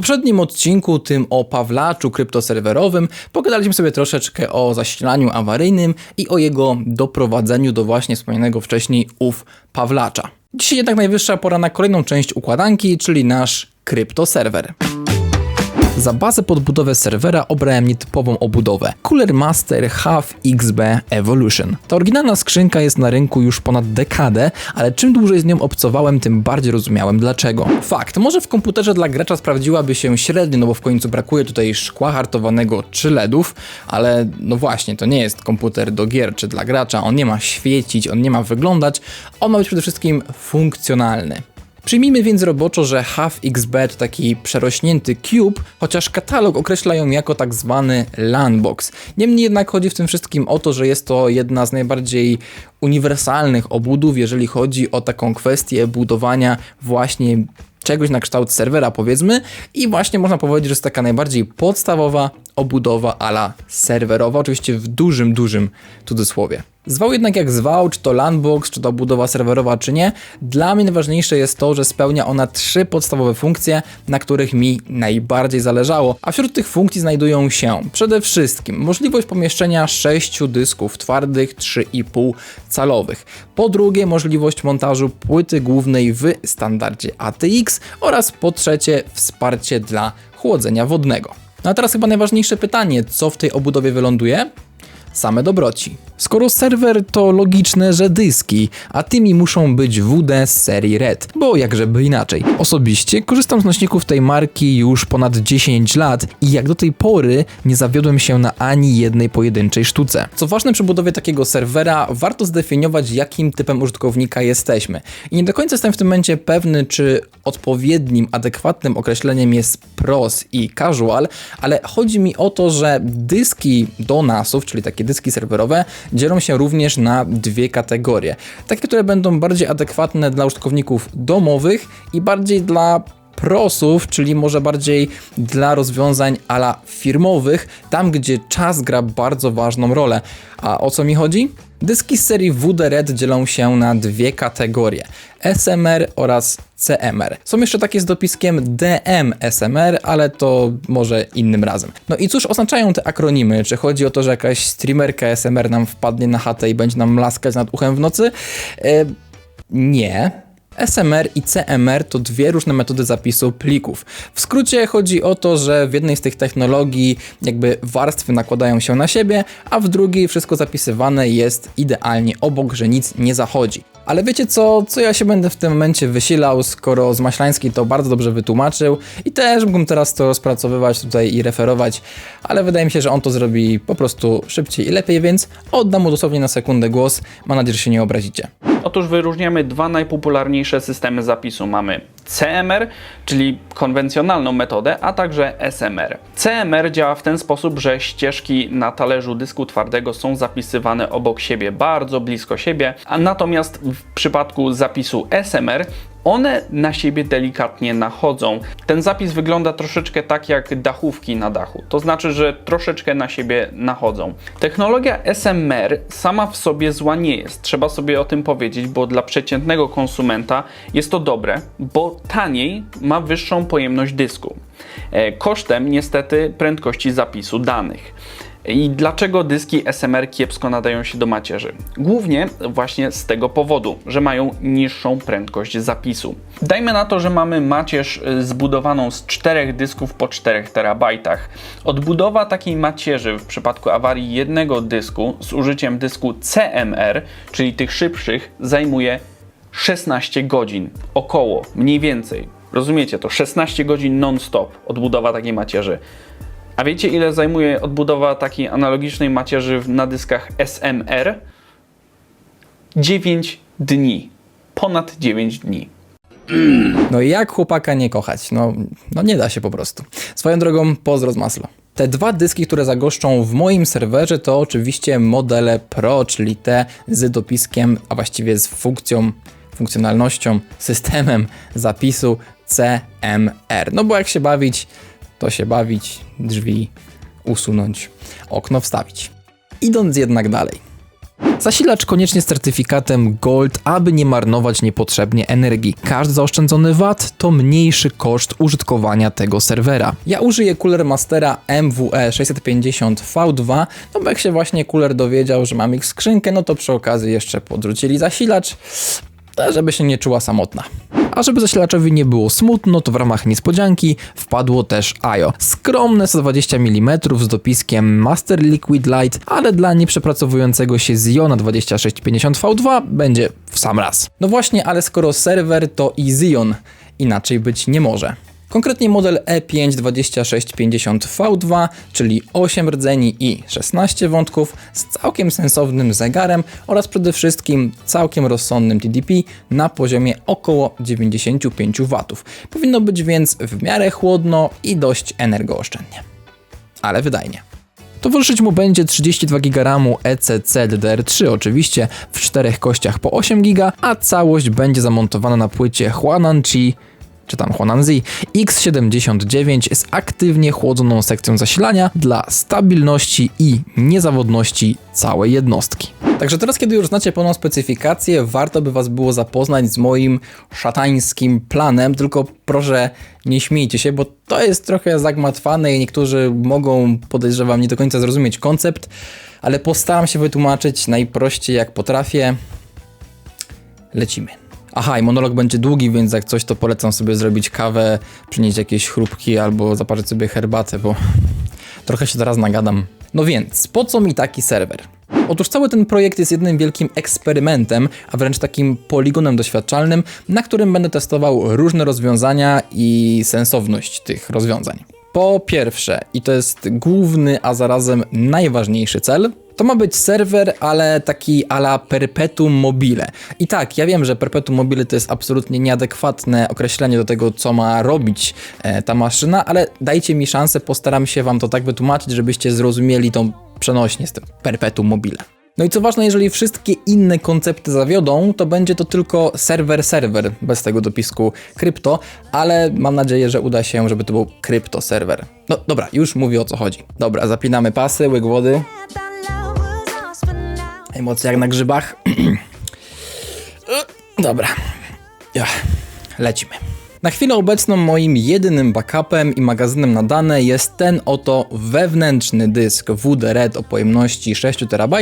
poprzednim odcinku, tym o Pawlaczu kryptoserwerowym, pogadaliśmy sobie troszeczkę o zasilaniu awaryjnym i o jego doprowadzeniu do właśnie wspomnianego wcześniej ów Pawlacza. Dzisiaj jednak najwyższa pora na kolejną część układanki, czyli nasz kryptoserwer. Za bazę pod budowę serwera obrałem nietypową obudowę Cooler Master Half XB Evolution. Ta oryginalna skrzynka jest na rynku już ponad dekadę, ale czym dłużej z nią obcowałem, tym bardziej rozumiałem dlaczego. Fakt, może w komputerze dla gracza sprawdziłaby się średnio, no bo w końcu brakuje tutaj szkła hartowanego czy LEDów, ale no właśnie, to nie jest komputer do gier czy dla gracza, on nie ma świecić, on nie ma wyglądać, on ma być przede wszystkim funkcjonalny. Przyjmijmy więc roboczo, że Half XB to taki przerośnięty cube, chociaż katalog określa ją jako tak zwany LANbox. Niemniej jednak chodzi w tym wszystkim o to, że jest to jedna z najbardziej uniwersalnych obudów, jeżeli chodzi o taką kwestię budowania właśnie czegoś na kształt serwera powiedzmy i właśnie można powiedzieć, że jest taka najbardziej podstawowa obudowa ala serwerowa, oczywiście w dużym, dużym cudzysłowie. Zwał jednak jak zwał, czy to LANbox, czy to budowa serwerowa, czy nie, dla mnie najważniejsze jest to, że spełnia ona trzy podstawowe funkcje, na których mi najbardziej zależało, a wśród tych funkcji znajdują się przede wszystkim możliwość pomieszczenia 6 dysków twardych 3,5 calowych, po drugie możliwość montażu płyty głównej w standardzie ATX oraz po trzecie wsparcie dla chłodzenia wodnego. No a teraz chyba najważniejsze pytanie, co w tej obudowie wyląduje? Same dobroci. Skoro serwer to logiczne, że dyski, a tymi muszą być WD z serii Red, bo jakżeby inaczej. Osobiście korzystam z nośników tej marki już ponad 10 lat i jak do tej pory nie zawiodłem się na ani jednej pojedynczej sztuce. Co ważne przy budowie takiego serwera, warto zdefiniować jakim typem użytkownika jesteśmy. I nie do końca jestem w tym momencie pewny, czy odpowiednim, adekwatnym określeniem jest pros i casual, ale chodzi mi o to, że dyski do NASów, czyli takie dyski serwerowe, dzielą się również na dwie kategorie. Takie, które będą bardziej adekwatne dla użytkowników domowych i bardziej dla prosów, czyli może bardziej dla rozwiązań ala firmowych, tam gdzie czas gra bardzo ważną rolę. A o co mi chodzi? Dyski z serii WD Red dzielą się na dwie kategorie: SMR oraz CMR. Są jeszcze takie z dopiskiem DMSMR, ale to może innym razem. No i cóż oznaczają te akronimy? Czy chodzi o to, że jakaś streamerka SMR nam wpadnie na chatę i będzie nam laskać nad uchem w nocy? E, nie. SMR i CMR to dwie różne metody zapisu plików. W skrócie chodzi o to, że w jednej z tych technologii jakby warstwy nakładają się na siebie, a w drugiej wszystko zapisywane jest idealnie obok, że nic nie zachodzi. Ale wiecie co, co ja się będę w tym momencie wysilał, skoro Zmaślański to bardzo dobrze wytłumaczył i też mógłbym teraz to rozpracowywać tutaj i referować, ale wydaje mi się, że on to zrobi po prostu szybciej i lepiej, więc oddam mu dosłownie na sekundę głos. Mam nadzieję, że się nie obrazicie. Otóż wyróżniamy dwa najpopularniejsze systemy zapisu. Mamy CMR, czyli konwencjonalną metodę, a także SMR. CMR działa w ten sposób, że ścieżki na talerzu dysku twardego są zapisywane obok siebie, bardzo blisko siebie, a natomiast w przypadku zapisu SMR one na siebie delikatnie nachodzą. Ten zapis wygląda troszeczkę tak jak dachówki na dachu, to znaczy, że troszeczkę na siebie nachodzą. Technologia SMR sama w sobie zła nie jest, trzeba sobie o tym powiedzieć, bo dla przeciętnego konsumenta jest to dobre, bo taniej ma wyższą pojemność dysku. E, kosztem niestety prędkości zapisu danych. I dlaczego dyski SMR kiepsko nadają się do macierzy? Głównie właśnie z tego powodu, że mają niższą prędkość zapisu. Dajmy na to, że mamy macierz y, zbudowaną z czterech dysków po 4 terabajtach. Odbudowa takiej macierzy w przypadku awarii jednego dysku z użyciem dysku CMR, czyli tych szybszych, zajmuje 16 godzin. Około, mniej więcej. Rozumiecie to? 16 godzin non-stop odbudowa takiej macierzy. A wiecie, ile zajmuje odbudowa takiej analogicznej macierzy na dyskach SMR? 9 dni. Ponad 9 dni. No i jak chłopaka nie kochać? No, no nie da się po prostu. Swoją drogą, pozdro z. Te dwa dyski, które zagoszczą w moim serwerze, to oczywiście modele Pro, czyli te z dopiskiem, a właściwie z funkcją, funkcjonalnością, systemem zapisu CMR. No bo jak się bawić, to się bawić, drzwi usunąć, okno wstawić. Idąc jednak dalej. Zasilacz koniecznie z certyfikatem Gold, aby nie marnować niepotrzebnie energii. Każdy zaoszczędzony watt to mniejszy koszt użytkowania tego serwera. Ja użyję Cooler Mastera MWE 650V2, no bo jak się właśnie Cooler dowiedział, że mam ich skrzynkę, no to przy okazji jeszcze podrzucili zasilacz, żeby się nie czuła samotna. A żeby zasilaczowi nie było smutno, to w ramach niespodzianki wpadło też IO. Skromne 120 mm z dopiskiem Master Liquid Light, ale dla nieprzepracowującego się Ziona 2650V2 będzie w sam raz. No właśnie, ale skoro serwer to i Xeon, inaczej być nie może. Konkretnie model E E5 2650V2, czyli 8 rdzeni i 16 wątków z całkiem sensownym zegarem oraz przede wszystkim całkiem rozsądnym TDP na poziomie około 95 W. Powinno być więc w miarę chłodno i dość energooszczędnie. Ale wydajnie. Towarzyszyć mu będzie 32 GB RAMu ECC DDR3 oczywiście w czterech kościach po 8 GB, a całość będzie zamontowana na płycie Huananchi czy tam Huananzi X79 z aktywnie chłodzoną sekcją zasilania dla stabilności i niezawodności całej jednostki. Także teraz, kiedy już znacie pełną specyfikację, warto by Was było zapoznać z moim szatańskim planem, tylko proszę nie śmiejcie się, bo to jest trochę zagmatwane i niektórzy mogą, podejrzewam, nie do końca zrozumieć koncept, ale postaram się wytłumaczyć najprościej jak potrafię. Lecimy. Aha, i monolog będzie długi, więc jak coś, to polecam sobie zrobić kawę, przynieść jakieś chrupki albo zaparzyć sobie herbatę, bo trochę się teraz nagadam. No więc, po co mi taki serwer? Otóż cały ten projekt jest jednym wielkim eksperymentem, a wręcz takim poligonem doświadczalnym, na którym będę testował różne rozwiązania i sensowność tych rozwiązań. Po pierwsze, i to jest główny, a zarazem najważniejszy cel, to ma być serwer, ale taki ala perpetuum mobile. I tak, ja wiem, że perpetuum mobile to jest absolutnie nieadekwatne określenie do tego, co ma robić e, ta maszyna, ale dajcie mi szansę, postaram się wam to tak wytłumaczyć, żebyście zrozumieli tą przenośnie z tym perpetuum mobile. No i co ważne, jeżeli wszystkie inne koncepty zawiodą, to będzie to tylko serwer-serwer, bez tego dopisku krypto, ale mam nadzieję, że uda się, żeby to był krypto-serwer. No dobra, już mówię o co chodzi. Dobra, zapinamy pasy, łyk wody. Emocje jak na grzybach. Dobra. Lecimy. Na chwilę obecną moim jedynym backupem i magazynem na dane jest ten oto wewnętrzny dysk WD-RED o pojemności 6 TB,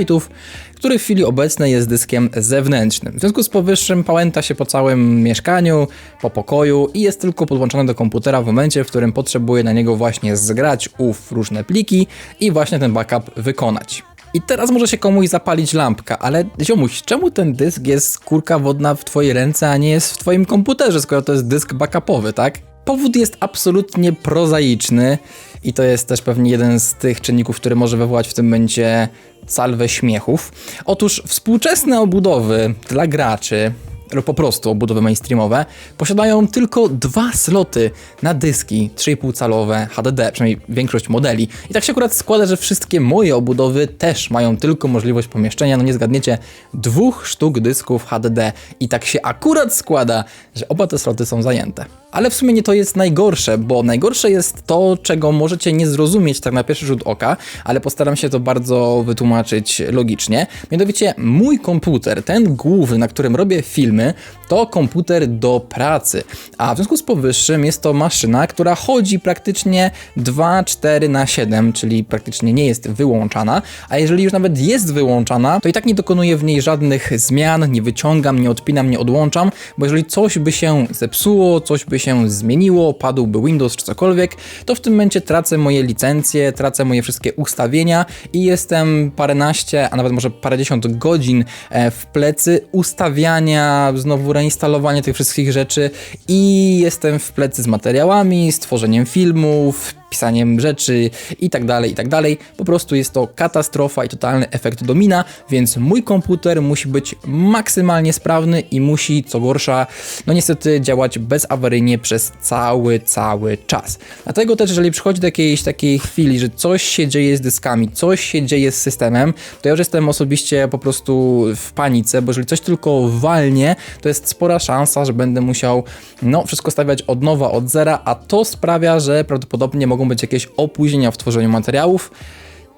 który w chwili obecnej jest dyskiem zewnętrznym. W związku z powyższym pałęta się po całym mieszkaniu, po pokoju i jest tylko podłączony do komputera w momencie, w którym potrzebuję na niego właśnie zgrać ów różne pliki i właśnie ten backup wykonać. I teraz może się komuś zapalić lampka, ale ziomuś, czemu ten dysk jest kurka wodna w twojej ręce, a nie jest w twoim komputerze, skoro to jest dysk backupowy, tak? Powód jest absolutnie prozaiczny i to jest też pewnie jeden z tych czynników, który może wywołać w tym momencie salwę śmiechów. Otóż współczesne obudowy dla graczy, lub po prostu obudowy mainstreamowe, posiadają tylko dwa sloty na dyski 3,5 calowe HDD, przynajmniej większość modeli. I tak się akurat składa, że wszystkie moje obudowy też mają tylko możliwość pomieszczenia, no nie zgadniecie, dwóch sztuk dysków HDD. I tak się akurat składa, że oba te sloty są zajęte. Ale w sumie nie to jest najgorsze, bo najgorsze jest to, czego możecie nie zrozumieć tak na pierwszy rzut oka, ale postaram się to bardzo wytłumaczyć logicznie. Mianowicie mój komputer, ten główny, na którym robię filmy, to komputer do pracy. A w związku z powyższym jest to maszyna, która chodzi praktycznie 2-4 na 7, czyli praktycznie nie jest wyłączana, a jeżeli już nawet jest wyłączana, to i tak nie dokonuję w niej żadnych zmian, nie wyciągam, nie odpinam, nie odłączam, bo jeżeli coś by się zepsuło, coś by się zmieniło, padłby Windows czy cokolwiek, to w tym momencie tracę moje licencje, tracę moje wszystkie ustawienia i jestem paręnaście, a nawet może parędziesiąt godzin e, w plecy ustawiania, znowu reinstalowania tych wszystkich rzeczy i jestem w plecy z materiałami, z tworzeniem filmów, pisaniem rzeczy i tak dalej, i tak dalej. Po prostu jest to katastrofa i totalny efekt domina, więc mój komputer musi być maksymalnie sprawny i musi, co gorsza, no niestety działać bezawaryjnie przez cały, cały czas. Dlatego też, jeżeli przychodzi do jakiejś takiej chwili, że coś się dzieje z dyskami, coś się dzieje z systemem, to ja już jestem osobiście po prostu w panice, bo jeżeli coś tylko walnie, to jest spora szansa, że będę musiał no, wszystko stawiać od nowa, od zera, a to sprawia, że prawdopodobnie mogą być jakieś opóźnienia w tworzeniu materiałów,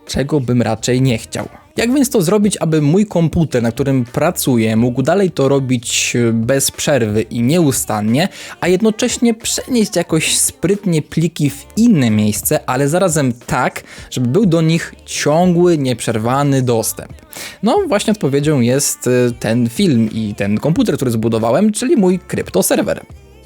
czego bym raczej nie chciał. Jak więc to zrobić, aby mój komputer, na którym pracuję, mógł dalej to robić e, bez przerwy i nieustannie, a jednocześnie przenieść jakoś sprytnie pliki w inne miejsce, ale zarazem tak, żeby był do nich ciągły, nieprzerwany dostęp? No, właśnie odpowiedzią jest e, ten film i ten komputer, który zbudowałem, czyli mój kryptoserwer.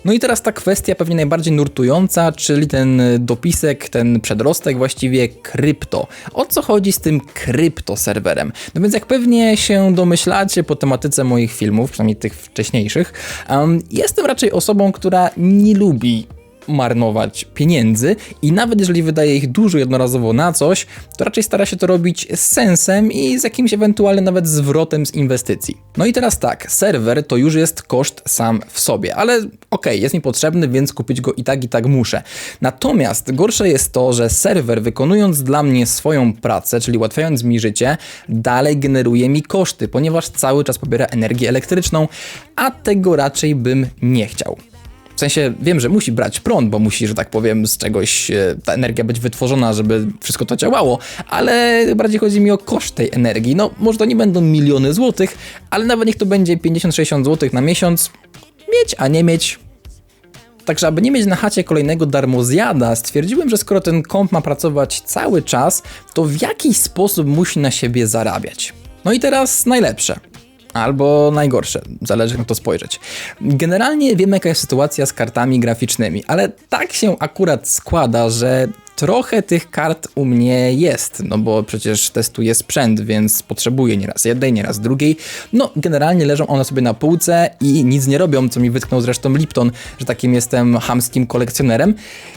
No i teraz ta kwestia pewnie najbardziej nurtująca, czyli ten dopisek, ten przedrostek właściwie krypto. O co chodzi z tym kryptoserwerem? No więc jak pewnie się domyślacie po tematyce moich filmów, przynajmniej tych wcześniejszych, um, jestem raczej osobą, która nie lubi marnować pieniędzy i nawet jeżeli wydaje ich dużo jednorazowo na coś, to raczej stara się to robić z sensem i z jakimś ewentualnym nawet zwrotem z inwestycji. No i teraz tak, serwer to już jest koszt sam w sobie, ale okej, okay, jest mi potrzebny, więc kupić go i tak i tak muszę. Natomiast gorsze jest to, że serwer wykonując dla mnie swoją pracę, czyli ułatwiając mi życie, dalej generuje mi koszty, ponieważ cały czas pobiera energię elektryczną, a tego raczej bym nie chciał. Sensie wiem, że musi brać prąd, bo musi, że tak powiem, z czegoś e, ta energia być wytworzona, żeby wszystko to działało, ale bardziej chodzi mi o koszt tej energii. No, może to nie będą miliony złotych, ale nawet niech to będzie 50-60 złotych na miesiąc. Mieć, a nie mieć. Także, aby nie mieć na chacie kolejnego darmozjada, stwierdziłem, że skoro ten komp ma pracować cały czas, to w jakiś sposób musi na siebie zarabiać. No i teraz najlepsze albo najgorsze, zależy jak to spojrzeć. Generalnie wiemy jaka jest sytuacja z kartami graficznymi, ale tak się akurat składa, że trochę tych kart u mnie jest, no bo przecież testuję sprzęt, więc potrzebuję nieraz jednej, nieraz drugiej. No, generalnie leżą one sobie na półce i nic nie robią, co mi wytknął zresztą Lipton, że takim jestem hamskim kolekcjonerem.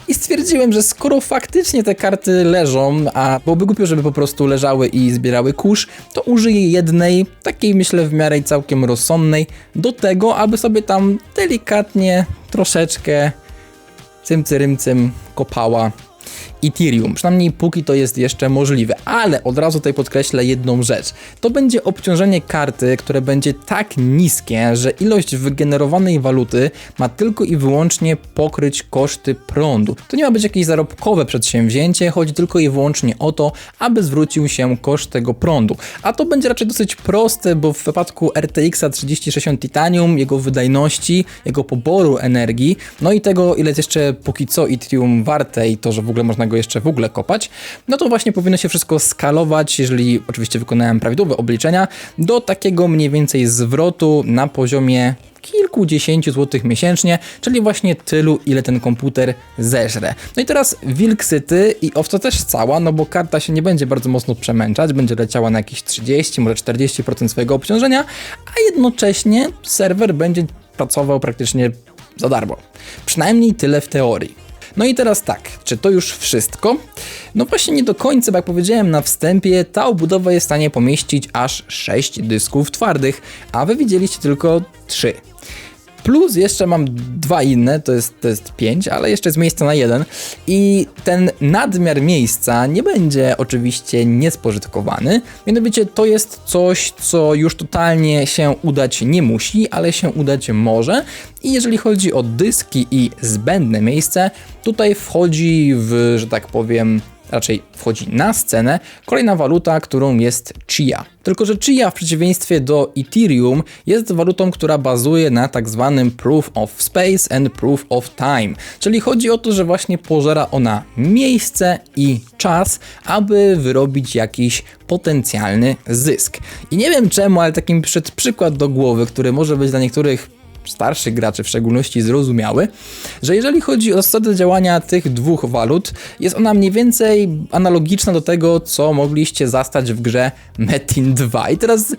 I stwierdziłem, że skoro faktycznie te karty leżą, a byłoby głupio, żeby po prostu leżały i zbierały kurz, to użyję jednej, takiej myślę w miarę całkiem rozsądnej, do tego, aby sobie tam delikatnie, troszeczkę cymcyrymcym kopała Ethereum, przynajmniej póki to jest jeszcze możliwe. Ale od razu tutaj podkreślę jedną rzecz. To będzie obciążenie karty, które będzie tak niskie, że ilość wygenerowanej waluty ma tylko i wyłącznie pokryć koszty prądu. To nie ma być jakieś zarobkowe przedsięwzięcie, chodzi tylko i wyłącznie o to, aby zwrócił się koszt tego prądu. A to będzie raczej dosyć proste, bo w wypadku RTX 3060 Titanium, jego wydajności, jego poboru energii, no i tego, ile jest jeszcze póki co Ethereum warte i to, że w ogóle można go jeszcze w ogóle kopać, no to właśnie powinno się wszystko skalować, jeżeli oczywiście wykonałem prawidłowe obliczenia, do takiego mniej więcej zwrotu na poziomie kilkudziesięciu złotych miesięcznie, czyli właśnie tylu, ile ten komputer zeżre. No i teraz wilk syty i owca też cała, no bo karta się nie będzie bardzo mocno przemęczać, będzie leciała na jakieś 30, może 40% swojego obciążenia, a jednocześnie serwer będzie pracował praktycznie za darmo. Przynajmniej tyle w teorii. No i teraz tak, czy to już wszystko? No właśnie nie do końca, bo jak powiedziałem na wstępie, ta obudowa jest w stanie pomieścić aż 6 dysków twardych, a wy widzieliście tylko 3. Plus jeszcze mam dwa inne, to jest, to jest pięć, ale jeszcze jest miejsca na jeden. I ten nadmiar miejsca nie będzie oczywiście niespożytkowany. Mianowicie to jest coś, co już totalnie się udać nie musi, ale się udać może. I jeżeli chodzi o dyski i zbędne miejsce, tutaj wchodzi w, że tak powiem, raczej wchodzi na scenę, kolejna waluta, którą jest Chia. Tylko, że Chia w przeciwieństwie do Ethereum jest walutą, która bazuje na tak zwanym Proof of Space and Proof of Time. Czyli chodzi o to, że właśnie pożera ona miejsce i czas, aby wyrobić jakiś potencjalny zysk. I nie wiem czemu, ale taki mi przyszedł przykład do głowy, który może być dla niektórych starszych graczy w szczególności zrozumiały, że jeżeli chodzi o zasadę działania tych dwóch walut, jest ona mniej więcej analogiczna do tego, co mogliście zastać w grze Metin 2. I teraz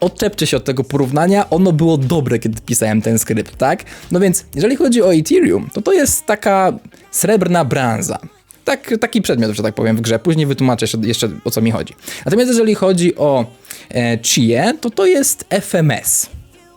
odczepcie się od tego porównania, ono było dobre, kiedy pisałem ten skrypt, tak? No więc, jeżeli chodzi o Ethereum, to to jest taka srebrna branża. Tak, taki przedmiot, że tak powiem, w grze. Później wytłumaczę jeszcze, o co mi chodzi. Natomiast jeżeli chodzi o e, Chie, to to jest FMS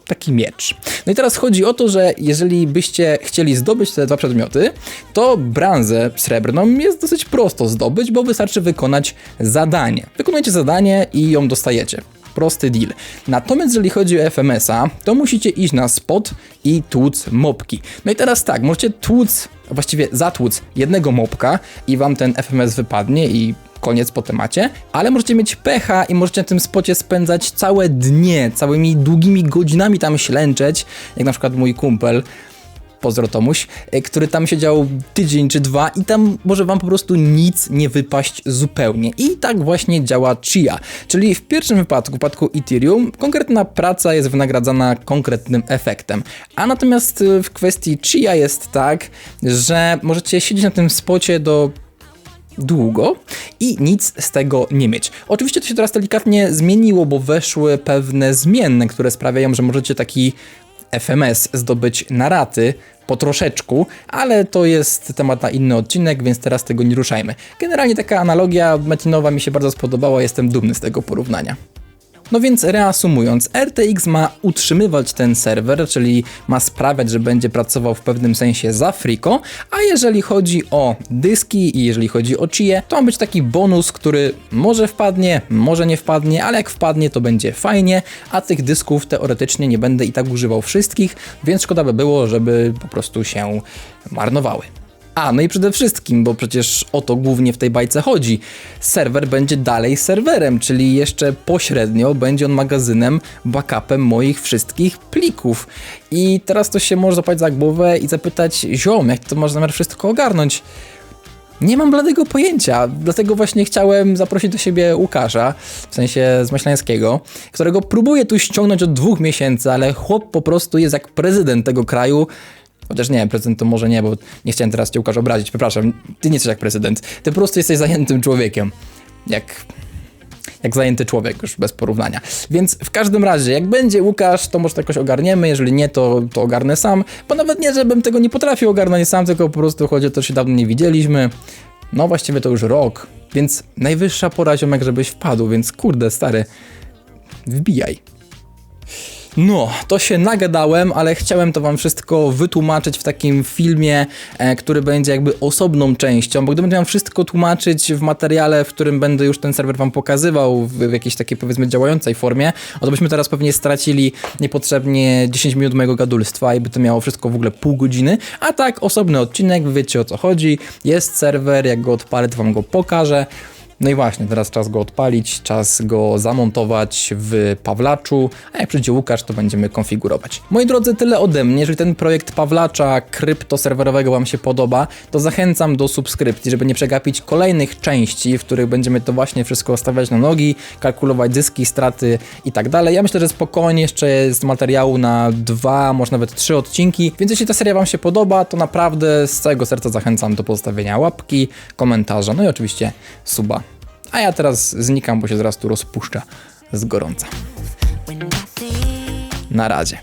taki miecz. No i teraz chodzi o to, że jeżeli byście chcieli zdobyć te dwa przedmioty, to branżę srebrną jest dosyć prosto zdobyć, bo wystarczy wykonać zadanie. Wykonujecie zadanie i ją dostajecie. Prosty deal. Natomiast jeżeli chodzi o FMS-a, to musicie iść na spot i tłuc mopki. No i teraz tak, możecie tłuc, właściwie zatłuc jednego mopka i wam ten FMS wypadnie i koniec po temacie, ale możecie mieć pecha i możecie na tym spocie spędzać całe dnie, całymi długimi godzinami tam ślęczeć, jak na przykład mój kumpel, pozdro Tomuś, e, który tam siedział tydzień czy dwa i tam może wam po prostu nic nie wypaść zupełnie. I tak właśnie działa Chia, czyli w pierwszym wypadku, w wypadku Ethereum, konkretna praca jest wynagradzana konkretnym efektem. A natomiast e, w kwestii Chia jest tak, że możecie siedzieć na tym spocie do długo i nic z tego nie mieć. Oczywiście to się teraz delikatnie zmieniło, bo weszły pewne zmienne, które sprawiają, że możecie taki FMS zdobyć na raty po troszeczku, ale to jest temat na inny odcinek, więc teraz tego nie ruszajmy. Generalnie taka analogia metinowa mi się bardzo spodobała, jestem dumny z tego porównania. No więc reasumując, RTX ma utrzymywać ten serwer, czyli ma sprawiać, że będzie pracował w pewnym sensie za friko, a jeżeli chodzi o dyski i jeżeli chodzi o chie, to ma być taki bonus, który może wpadnie, może nie wpadnie, ale jak wpadnie to będzie fajnie, a tych dysków teoretycznie nie będę i tak używał wszystkich, więc szkoda by było, żeby po prostu się marnowały. A, no i przede wszystkim, bo przecież o to głównie w tej bajce chodzi, serwer będzie dalej serwerem, czyli jeszcze pośrednio będzie on magazynem, backupem moich wszystkich plików. I teraz to się może zapać za głowę i zapytać, ziom, jak to masz zamiar wszystko ogarnąć? Nie mam bladego pojęcia, dlatego właśnie chciałem zaprosić do siebie Łukasza, w sensie z którego próbuję tu ściągnąć od dwóch miesięcy, ale chłop po prostu jest jak prezydent tego kraju. Chociaż nie, prezydent to może nie, bo nie chciałem teraz cię Łukasz obrazić, przepraszam, ty nie jesteś jak prezydent, ty po prostu jesteś zajętym człowiekiem. Jak jak zajęty człowiek, już bez porównania. Więc w każdym razie, jak będzie Łukasz, to może to jakoś ogarniemy, jeżeli nie, to, to ogarnę sam, bo nawet nie, żebym tego nie potrafił ogarnąć sam, tylko po prostu chodzi o to, że się dawno nie widzieliśmy. No właściwie to już rok, więc najwyższa pora ziomek, żebyś wpadł, więc kurde, stary, wbijaj. No, to się nagadałem, ale chciałem to wam wszystko wytłumaczyć w takim filmie, e, który będzie jakby osobną częścią, bo gdybym miał wszystko tłumaczyć w materiale, w którym będę już ten serwer wam pokazywał w, w jakiejś takiej powiedzmy działającej formie, no to byśmy teraz pewnie stracili niepotrzebnie 10 minut mojego gadulstwa i by to miało wszystko w ogóle pół godziny, a tak osobny odcinek, wiecie o co chodzi, jest serwer, jak go odpalę to wam go pokażę. No i właśnie, teraz czas go odpalić, czas go zamontować w Pawlaczu, a jak przyjdzie Łukasz, to będziemy konfigurować. Moi drodzy, tyle ode mnie. Jeżeli ten projekt Pawlacza kryptoserwerowego Wam się podoba, to zachęcam do subskrypcji, żeby nie przegapić kolejnych części, w których będziemy to właśnie wszystko stawiać na nogi, kalkulować zyski, straty i tak dalej. Ja myślę, że spokojnie jeszcze jest materiału na dwa, może nawet trzy odcinki, więc jeśli ta seria Wam się podoba, to naprawdę z całego serca zachęcam do pozostawienia łapki, komentarza, no i oczywiście suba. A ja teraz znikam, bo się zaraz tu rozpuszcza z gorąca. Na razie.